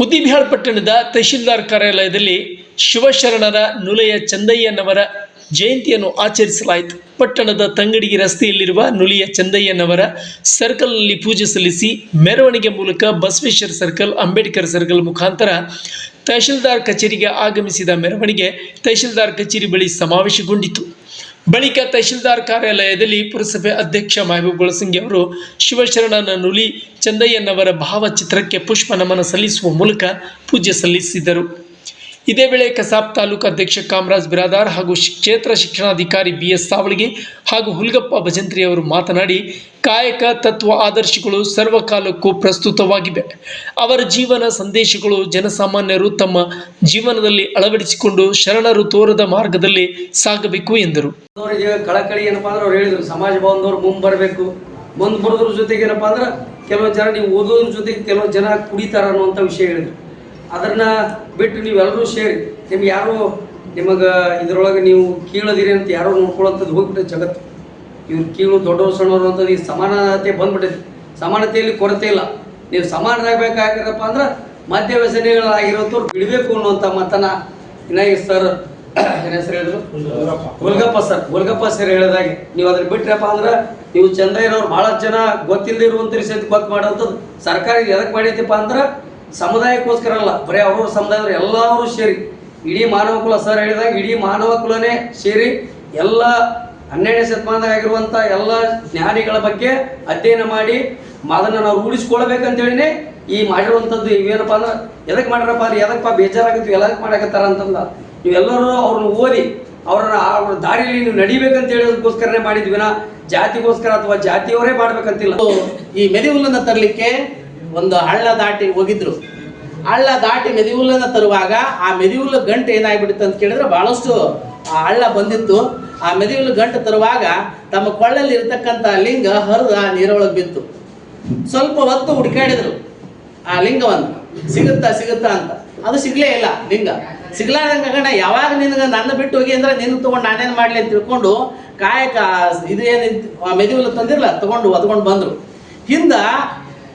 ಮುದ್ದಿಬಿಹಾಳ್ ಪಟ್ಟಣದ ತಹಶೀಲ್ದಾರ್ ಕಾರ್ಯಾಲಯದಲ್ಲಿ ಶಿವಶರಣರ ನುಲೆಯ ಚಂದಯ್ಯನವರ ಜಯಂತಿಯನ್ನು ಆಚರಿಸಲಾಯಿತು. ಪಟ್ಟಣದ ತಂಗಡಿಗೆ ರಸ್ತೆಯಲ್ಲಿರುವ ನುಲಿಯ ಚಂದಯ್ಯನವರ ಸರ್ಕಲ್ನಲ್ಲಿ ಪೂಜೆ ಸಲ್ಲಿಸಿ ಮೆರವಣಿಗೆ ಮೂಲಕ ಬಸವೇಶ್ವರ ಸರ್ಕಲ್, ಅಂಬೇಡ್ಕರ್ ಸರ್ಕಲ್ ಮುಖಾಂತರ ತಹಶೀಲ್ದಾರ್ ಕಚೇರಿಗೆ ಆಗಮಿಸಿದ ಮೆರವಣಿಗೆ ತಹಶೀಲ್ದಾರ್ ಕಚೇರಿ ಬಳಿ ಸಮಾವೇಶಗೊಂಡಿತು. ಬಳಿಕ ತಹಶೀಲ್ದಾರ್ ಕಾರ್ಯಾಲಯದಲ್ಲಿ ಪುರಸಭೆ ಅಧ್ಯಕ್ಷ ಮಹಬೂಬ್ ಗೊಳಸಿಂಗಿ ಅವರು ಶಿವಶರಣನ ನುಲಿ ಚಂದಯ್ಯನವರ ಭಾವಚಿತ್ರಕ್ಕೆ ಪುಷ್ಪ ನಮನ ಸಲ್ಲಿಸುವ ಮೂಲಕ ಪೂಜೆ ಸಲ್ಲಿಸಿದರು. ಇದೇ ವೇಳೆ ಕಸಾಬ್ ತಾಲೂಕು ಅಧ್ಯಕ್ಷ ಕಾಮರಾಜ್ ಬಿರಾದಾರ್ ಹಾಗೂ ಕ್ಷೇತ್ರ ಶಿಕ್ಷಣಾಧಿಕಾರಿ ಬಿ ಎಸ್ ಸಾವಳಿಗೆ ಹಾಗೂ ಹುಲ್ಗಪ್ಪ ಭಜಂತ್ರಿ ಅವರು ಮಾತನಾಡಿ, ಕಾಯಕ ತತ್ವ ಆದರ್ಶಗಳು ಸರ್ವಕಾಲಕ್ಕೂ ಪ್ರಸ್ತುತವಾಗಿವೆ. ಅವರ ಜೀವನ ಸಂದೇಶಗಳು ಜನಸಾಮಾನ್ಯರು ತಮ್ಮ ಜೀವನದಲ್ಲಿ ಅಳವಡಿಸಿಕೊಂಡು ಶರಣರು ತೋರದ ಮಾರ್ಗದಲ್ಲಿ ಸಾಗಬೇಕು ಎಂದರು. ಕಳಕಳಿ ಏನಪ್ಪಾ ಅಂದ್ರೆ ಅವ್ರು ಹೇಳಿದ್ರು, ಸಮಾಜ ಬಾಂಧವರು ಮುಂದೆ ಬರಬೇಕು. ಮುಂದೆ ಬರೋದ್ರ ಜೊತೆಗೆ ಏನಪ್ಪಾ ಅಂದ್ರೆ ಕೆಲವೊಂದು ಜನ ನೀವು ಓದೋದ್ರ ಜೊತೆಗೆ ಕೆಲವೊಂದು ಜನ ಕುಡಿತಾರ ಅನ್ನುವಂಥ ವಿಷಯ ಹೇಳಿದ್ರು. ಅದನ್ನ ಬಿಟ್ಟು ನೀವೆಲ್ಲರೂ ಸೇರಿ, ನಿಮ್ಗೆ ಯಾರು ನಿಮಗೆ ಇದ್ರೊಳಗೆ ನೀವು ಕೀಳದಿರಿ ಅಂತ ಯಾರೋ ನೋಡ್ಕೊಳ್ಳೋಂಥದ್ದು ಹೋಗ್ಬಿಟ್ಟೈತೆ ಜಗತ್ತು. ಇವ್ರು ಕೀಳು ದೊಡ್ಡವರು ಸಣ್ಣವರು ಅಂತದ್ದು ಈ ಸಮಾನತೆ ಬಂದ್ಬಿಟ್ಟೈತಿ. ಸಮಾನತೆಯಲ್ಲಿ ಕೊರತೆ ಇಲ್ಲ. ನೀವು ಸಮಾನರಾಗಬೇಕಾಗಿರಪ್ಪ ಅಂದ್ರೆ ಮದ್ಯ ವ್ಯಸನಿಗಳಾಗಿರೋಂಥವ್ರು ಬಿಡಬೇಕು ಅನ್ನುವಂಥ ಮತನ ಇನ್ನಾಗಿ ಸರ್, ಏನ ಹೆಸರು ಹೇಳಿದ್ರು? ಗುಲ್ಗಪ್ಪ ಸರ್. ಗುಲ್ಗಪ್ಪ ಸರ್ ಹೇಳಿದಾಗೆ ನೀವು ಅದ್ರ ಬಿಟ್ರಪ್ಪ ಅಂದ್ರೆ ನೀವು ಚಂದ ಇರೋರು ಭಾಳ ಜನ ಗೊತ್ತಿಲ್ಲದಿರುವಂತ ಸಹಿತ ಗೊತ್ತು ಮಾಡೋಂಥದ್ದು ಸರ್ಕಾರ ಎದಕ್ಕೆ ಮಾಡೈತಿಪ್ಪ ಅಂದ್ರೆ ಸಮುದಾಯಕ್ಕೋಸ್ಕರ ಅಲ್ಲ, ಬರೀ ಅವ್ರವ್ರ ಸಮುದಾಯದವ್ರು ಎಲ್ಲರೂ ಸೇರಿ. ಇಡೀ ಮಾನವ ಕುಲ ಸರ್ ಹೇಳಿದಾಗ ಇಡೀ ಮಾನವ ಕುಲನೇ ಸೇರಿ ಎಲ್ಲ ಹನ್ನೆರಡನೇ ಶತಮಾನದಾಗ ಆಗಿರುವಂಥ ಎಲ್ಲ ಜ್ಞಾನಿಗಳ ಬಗ್ಗೆ ಅಧ್ಯಯನ ಮಾಡಿ ಅದನ್ನು ನಾವು ರೂಢಿಸ್ಕೊಳ್ಬೇಕಂತೇಳಿನೇ ಈ ಮಾಡಿರುವಂಥದ್ದು ಇವೇನಪ್ಪ ಅಂದ್ರೆ ಎದಕ್ಕೆ ಮಾಡ್ರಪ್ಪ ಅಂದ್ರೆ ಎದಕ್ಕಪ್ಪ ಬೇಜಾರಾಗುತ್ತೆ ಎಲ್ಲದಕ್ಕೆ ಮಾಡಕತ್ತಾರ ಅಂತಂದ. ನೀವೆಲ್ಲರೂ ಅವ್ರನ್ನ ಓದಿ, ಅವ್ರನ್ನ ಅವ್ರ ದಾರಿಯಲ್ಲಿ ನೀವು ನಡಿಬೇಕಂತ ಹೇಳೋದಕ್ಕೋಸ್ಕರನೇ ಮಾಡಿದ್ವಿ ನಾ. ಜಾತಿಗೋಸ್ಕರ ಅಥವಾ ಜಾತಿಯವರೇ ಮಾಡ್ಬೇಕಂತಿಲ್ಲ. ಈ ಮೆದಿಹುಲ್ಲನ್ನ ತರಲಿಕ್ಕೆ ಒಂದು ಹಳ್ಳ ದಾಟಿ ಹೋಗಿದ್ರು. ಹಳ್ಳ ದಾಟಿ ಮೆದಿಹುಲ್ಲನ್ನು ತರುವಾಗ ಆ ಮೆದಿಹುಲ್ಲ ಗಂಟು ಏನಾಗ್ಬಿಡುತ್ತೆ ಅಂತ ಕೇಳಿದ್ರೆ ಬಹಳಷ್ಟು, ಆ ಹಳ್ಳ ಬಂದಿತ್ತು. ಆ ಮೆದಿಹುಲ್ಲು ಗಂಟು ತರುವಾಗ ತಮ್ಮ ಕೊಳ್ಳಲ್ಲಿ ಇರ್ತಕ್ಕಂಥ ಲಿಂಗ ಹರಿದು ಆ ನೀರೊಳಗೆ ಬಿತ್ತು. ಸ್ವಲ್ಪ ಹೊತ್ತು ಹುಡುಕಾಡಿದ್ರು ಆ ಲಿಂಗವನ್ನು. ಸಿಗುತ್ತಾ ಸಿಗುತ್ತಾ ಅಂತ. ಅದು ಸಿಗ್ಲೇ ಇಲ್ಲ ಲಿಂಗ. ಸಿಗ್ಲಾರ್ದಂಗ ಯಾವಾಗ ನಿನಗೆ ನನ್ನ ಬಿಟ್ಟು ಹೋಗಿ ಅಂದ್ರೆ ನಿನ್ನ ತಗೊಂಡು ನಾನೇನು ಮಾಡ್ಲಿ ಅಂತ ತಿಳ್ಕೊಂಡು ಕಾಯಕ ಇದು ಏನು ಮೆದುವಲ್ಲ ತಂದಿರಲ್ಲ ತಗೊಂಡು ಒದ್ಕೊಂಡು ಬಂದರು. ಹಿಂದ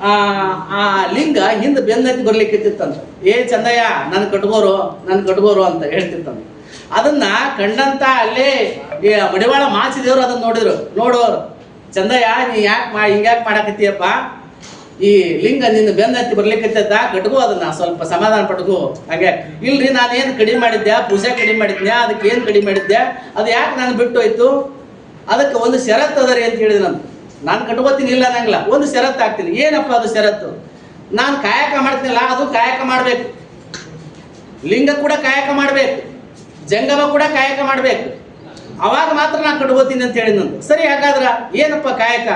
ಆ ಆ ಲಿಂಗ ಹಿಂದೆ ಬೆನ್ನತ್ತಿ ಬರ್ಲಿಕ್ಕೆ ಏ ಚಂದಯ್ಯ, ನನ್ ಕಟ್ಬೋರು ನನ್ ಕಟ್ಬೋರು ಅಂತ ಹೇಳ್ತಿತ್ತಂತ ಅದನ್ನ ಕಂಡಂತ ಅಲ್ಲಿ ಮಡಿವಾಳ ಮಾಚಿದೇವ್ರು ಅದನ್ನ ನೋಡಿದ್ರು. ನೋಡೋರು ಚಂದಯ್ಯ, ನೀ ಯಾಕೆ ಮಾ, ಹಿಂಗ್ಯಾಕೆ ಮಾಡಾಕತ್ತೀಯಪ್ಪ? ಈ ಲಿಂಗ ನಿನ್ನ ಬೆನ್ನತ್ತಿ ಬರ್ಲಿಕ್ಕತ್ತದ ಕಟ್ಗೋ ಅದನ್ನ, ಸ್ವಲ್ಪ ಸಮಾಧಾನ ಪಟ್ಕೋ. ಹಾಗೆ, ಇಲ್ರಿ, ನಾನೇನು ಕಡಿಮೆ ಮಾಡಿದ್ದೆ ಪೂಜೆ ಕಡಿಮೆ ಮಾಡಿದ್ದೆ ಅದಕ್ಕೆ ಏನು ಕಡಿಮೆ ಮಾಡಿದ್ದೆ ಅದು ಯಾಕೆ ನಾನು ಬಿಟ್ಟು ಹೋಯ್ತು ಅದಕ್ಕೆ ಒಂದು ಷರತ್ತು ಅದರಿ ಅಂತ ಹೇಳಿದೆ ನಾನು ಕಟ್ಕೋತೀನಿ ಇಲ್ಲ ಅನ್ನಂಗಿಲ್ಲ. ಒಂದು ಷರತ್ತು ಹಾಕ್ತೀನಿ. ಏನಪ್ಪ ಅದು ಷರತ್ತು ನಾನು ಕಾಯಕ ಮಾಡ್ತೀನಲ್ಲ, ಅದು ಕಾಯಕ ಮಾಡಬೇಕು. ಲಿಂಗ ಕೂಡ ಕಾಯಕ ಮಾಡಬೇಕು. ಜಂಗಮ ಕೂಡ ಕಾಯಕ ಮಾಡಬೇಕು. ಅವಾಗ ಮಾತ್ರ ನಾನು ಕಟ್ಕೋತೀನಿ ಅಂತ ಹೇಳಿದ್ನಂತ ಸರಿ, ಹಾಗಾದ್ರ ಏನಪ್ಪ ಕಾಯಕ?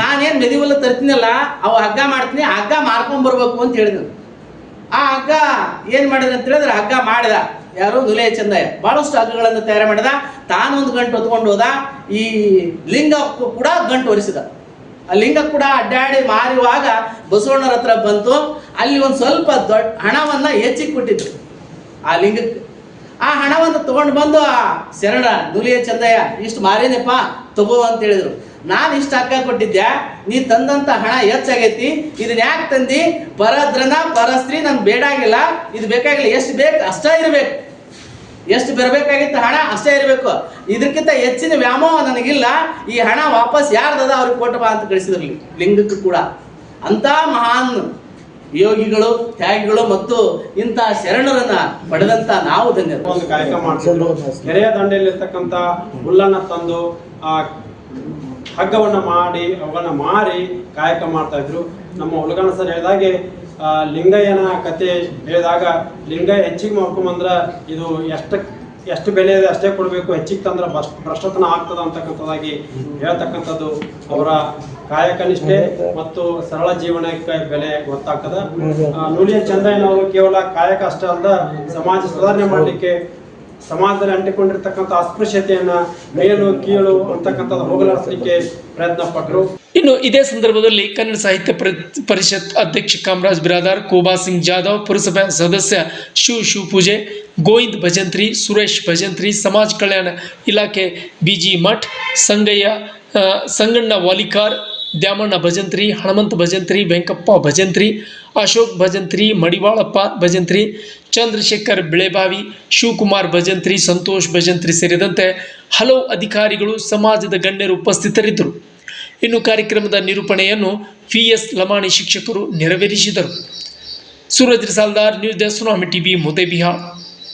ನಾನೇನು ಮೆದಿವಲ್ಲ ತರ್ತೀನಲ್ಲ, ಅವು ಹಗ್ಗ ಮಾಡ್ತೀನಿ ಹಗ್ಗ ಮಾರ್ಕೊಂಡ್ ಬರ್ಬೇಕು ಅಂತ ಹೇಳಿದ್ರು ಆ ಹಗ್ಗ ಏನು ಮಾಡಿದ ಅಂತ ಹೇಳಿದ್ರೆ ಹಗ್ಗ ಮಾಡಿದ. ಯಾರು ನುಲೆಯ ಚಂದಯ್ಯ ಬಹಳಷ್ಟು ಹಗ್ಗಗಳನ್ನು ತಯಾರು ಮಾಡಿದ. ತಾನೊಂದು ಗಂಟು ಹೊತ್ಕೊಂಡು ಹೋದ. ಈ ಲಿಂಗ ಕೂಡ ಗಂಟು ಒರೆಸಿದ. ಆ ಲಿಂಗ ಕೂಡ ಅಡ್ಡಾಡಿ ಮಾರುವಾಗ ಬಸವಣ್ಣರ ಹತ್ರ ಬಂತು. ಅಲ್ಲಿ ಒಂದು ಸ್ವಲ್ಪ ದೊಡ್ಡ ಹಣವನ್ನ ಹೆಚ್ಚಿಗೆ ಕೊಟ್ಟಿದ್ರು. ಆ ಲಿಂಗಕ್ಕೆ. ಆ ಹಣವನ್ನು ತಗೊಂಡು ಬಂದು, ಆ, ಶರಣ ದುಲಿಯ ಚಂದಯ್ಯ ಇಷ್ಟು ಮಾರೇನಪ್ಪ ತಗೋ ಅಂತ ಹೇಳಿದ್ರು. ನಾನು ಇಷ್ಟು ಹಗ್ಗ ಕೊಟ್ಟಿದ್ದೆ ನೀ ತಂದಂತ ಹಣ ಹೆಚ್ಚಾಗೈತಿ. ಇದನ್ನ ಯಾಕೆ ತಂದಿ? ಪರದ್ರನ, ಪರಸ್ತ್ರೀ ನನ್ಗೆ ಬೇಡಾಗಿಲ್ಲ ಇದು ಬೇಕಾಗಿಲ್ಲ. ಎಷ್ಟು ಬೇಕು? ಅಷ್ಟೇ ಇರಬೇಕು. ಎಷ್ಟು ಬರಬೇಕಾಗಿತ್ತು ಹಣ? ಅಷ್ಟೇ ಇರಬೇಕು. ಇದಕ್ಕಿಂತ ಹೆಚ್ಚಿನ ವ್ಯಾಮೋಹ ನನಗಿಲ್ಲ. ಈ ಹಣ ವಾಪಸ್ ಯಾರ್ದದ? ಅವ್ರಿಗೆ ಕೊಟ್ಟು ಬಾ ಅಂತ ಕಳಿಸಿದ್ರಲ್ಲಿ. ಲಿಂಗಕ್ಕೆ ಕೂಡ. ಅಂತ ಮಹಾನ್ ಯೋಗಿಗಳು, ತ್ಯಾಗಿಗಳು ಮತ್ತು ಇಂತಹ ಶರಣರನ್ನ ಪಡೆದಂತ ನಾವು ಧನ್ಯರು. ಒಂದು ಕಾಯಕ ಕೆರೆಯ ದಂಡೆಯಲ್ಲಿರ್ತಕ್ಕಂಥ ಹುಲ್ಲನ್ನ ತಂದು, ಆ, ಹಗ್ಗವನ್ನ ಮಾಡಿ, ಅವನ್ನ ಮಾರಿ ಕಾಯಕ ಮಾಡ್ತಾ ಇದ್ರು. ನಮ್ಮ ಹುಲಗಣ್ಣ ಸರ್ ಹೇಳಿದಾಗೆ ಲಿಂಗಯ್ಯನ ಕತೆ ಹೇಳಿದಾಗ, ಲಿಂಗ ಹೆಚ್ಚಿಗೆ ಮಾಡ್ಕೊಂಬಂದ್ರ ಇದು ಎಷ್ಟು ಎಷ್ಟು ಬೆಲೆ ಇದೆ ಅಷ್ಟೇ ಕೊಡಬೇಕು, ಹೆಚ್ಚಿಗೆ ತಂದ್ರೆ ಭ್ರಷ್ಟತನ ಆಗ್ತದ ಅಂತಕ್ಕಂಥದ್ದಾಗಿ ಹೇಳ್ತಕ್ಕಂಥದ್ದು ಅವರ ಕಾಯಕ ನಿಷ್ಠೆ ಮತ್ತು ಸರಳ ಜೀವನಕ್ಕೆ ಬೆಲೆ ಗೊತ್ತಾಗ್ತದ. ನೂಲಿಯ ಚಂದ್ರಯ್ಯನವರು ಕೇವಲ ಕಾಯಕ ಅಷ್ಟೇ ಸಮಾಜ ಸುಧಾರಣೆ ಮಾಡಲಿಕ್ಕೆ ಸಮಾಜದಲ್ಲಿ ಅಂಟಿಕೊಂಡಿರ್ತಕ್ಕಂಥ ಅಸ್ಪೃಶ್ಯತೆಯನ್ನ ಮೇಲು ಕೀಳು ಅಂತಕ್ಕಂಥದ್ದು ಹೋಗಲಾಡಿಸಲಿಕ್ಕೆ ಪ್ರಯತ್ನ ಪಟ್ಟರು ಇನ್ನು ಇದೇ ಸಂದರ್ಭದಲ್ಲಿ ಕನ್ನಡ ಸಾಹಿತ್ಯ ಪರಿ- ಪರಿಷತ್ ಅಧ್ಯಕ್ಷ ಕಾಮರಾಜ್ ಬಿರಾದಾರ್, ಕೋಬಾ ಸಿಂಗ್ ಜಾಧವ್, ಪುರಸಭೆ ಸದಸ್ಯ ಶಿವ ಶಿವ ಪೂಜೆ, ಗೋವಿಂದ್ ಭಜಂತ್ರಿ, ಸುರೇಶ್ ಭಜಂತ್ರಿ, ಸಮಾಜ ಕಲ್ಯಾಣ ಇಲಾಖೆ ಬಿಜಿ ಮಠ್, ಸಂಗಯ್ಯ ಸಂಗಣ್ಣ ವಾಲಿಕಾರ್ ದ್ಯಾಮಣ್ಣ ಭಜಂತ್ರಿ ಹನುಮಂತ ಭಜಂತ್ರಿ, ವೆಂಕಪ್ಪ ಭಜಂತ್ರಿ, ಅಶೋಕ್ ಭಜಂತ್ರಿ, ಮಡಿವಾಳಪ್ಪ ಭಜಂತ್ರಿ, ಚಂದ್ರಶೇಖರ್ ಬಿಳೆಬಾವಿ, ಶಿವಕುಮಾರ್ ಭಜಂತ್ರಿ, ಸಂತೋಷ್ ಭಜಂತ್ರಿ ಸೇರಿದಂತೆ ಹಲವು ಅಧಿಕಾರಿಗಳು ಸಮಾಜದ ಗಣ್ಯರು ಉಪಸ್ಥಿತರಿದ್ದರು. ಇನ್ನು ಕಾರ್ಯಕ್ರಮದ ನಿರೂಪಣೆಯನ್ನು ಪಿ ಎಸ್ ಲಮಾಣಿ ಶಿಕ್ಷಕರು ನೆರವೇರಿಸಿದರು. Suraj Saldar, news desk TV, Mudebihar.